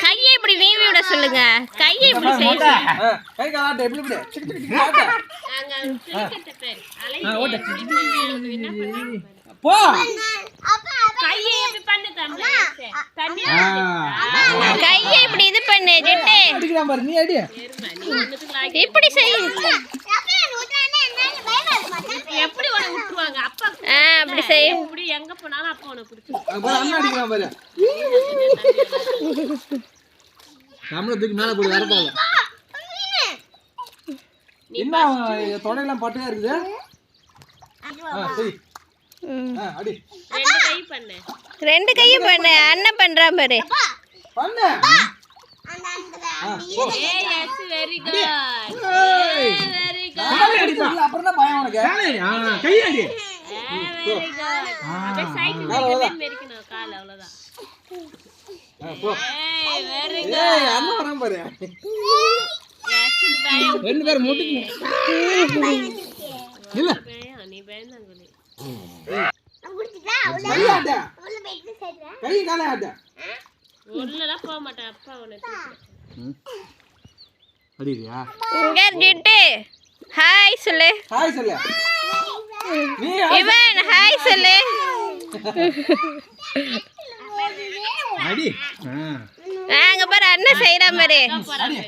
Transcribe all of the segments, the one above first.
கையை இப்படி நீவி விட சொல்லுங்க கையை இப்படி செய்ய கை எப்படி இப்படி சிக்கு சிக்கு ஆட்டு அங்க ஓட்டு. போ கையை எப்படி பண்ணு தம்பி. லூசு. தண்ணி ஆ. கையை இப்படி இது பண்ணு ஜெட்டு அடிக்கிறான் பாரு நீ அடி. இப்படி செய். எப்படி உன அப்பா அப்படி செய். இப்படி எங்க போனாலும் அப்பா உனக்கு பிடிச்சிருக்கு அங்க பாரு அண்ணன் அடிக்கிறான் பாரு. நம்மள தூக்கி மேல போய் வரக்கால என்ன தொடையெல்லாம் பட்டையா இருக்குது? ஆ சரி ரெண்டு கை பண்ணு. ரெண்டு கையும் பண்ணு. அண்ணன் பண்றான் பாரு. பண்ணு. ஆ, போ. ஏய் எஸ் வெரி குட் ஏய். வெரி குட் பின்னாடி அடிப்பா. அப்புறம் தான் பயம் உனக்கு. காலை, ஆ, கையாடி வெரி குட் அப்படியே சைக்கிள் மெரிக்கணும் மெரிக்கணும் கால் அவ்வளவுதான். ஆ, போ. ஏய் வெரி ஏய் அண்ணன் வரான் பாரு. எஸ் பயம் ரெண்டு பேரும் முட்டுக்கு இல்ல. நீ பயந்தாங்கொழி. கை காலை ஆட்ட. உள்ளலாம் போக மாட்டேன். அப்பா உனக்கு அடிக்கிறியா? இங்க ஜெட்டு ஹாய் சொல்லு. ஹாய் சொல்லு. நீ இவன் ஹாய் சொல்லு. அடி. அங்க பாரு அண்ணன் வெரி குட் அடி.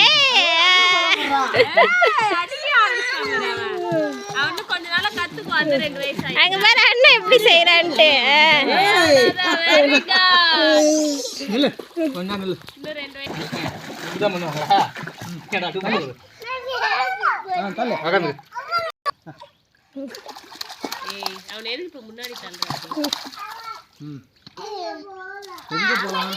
ஏய் அங்க பாரு அண்ணன் எப்படி செய்யறான்ட்டு அவன் எதுக்கு முன்னாடி தள்ளுறான் ம். எங்க போலாம்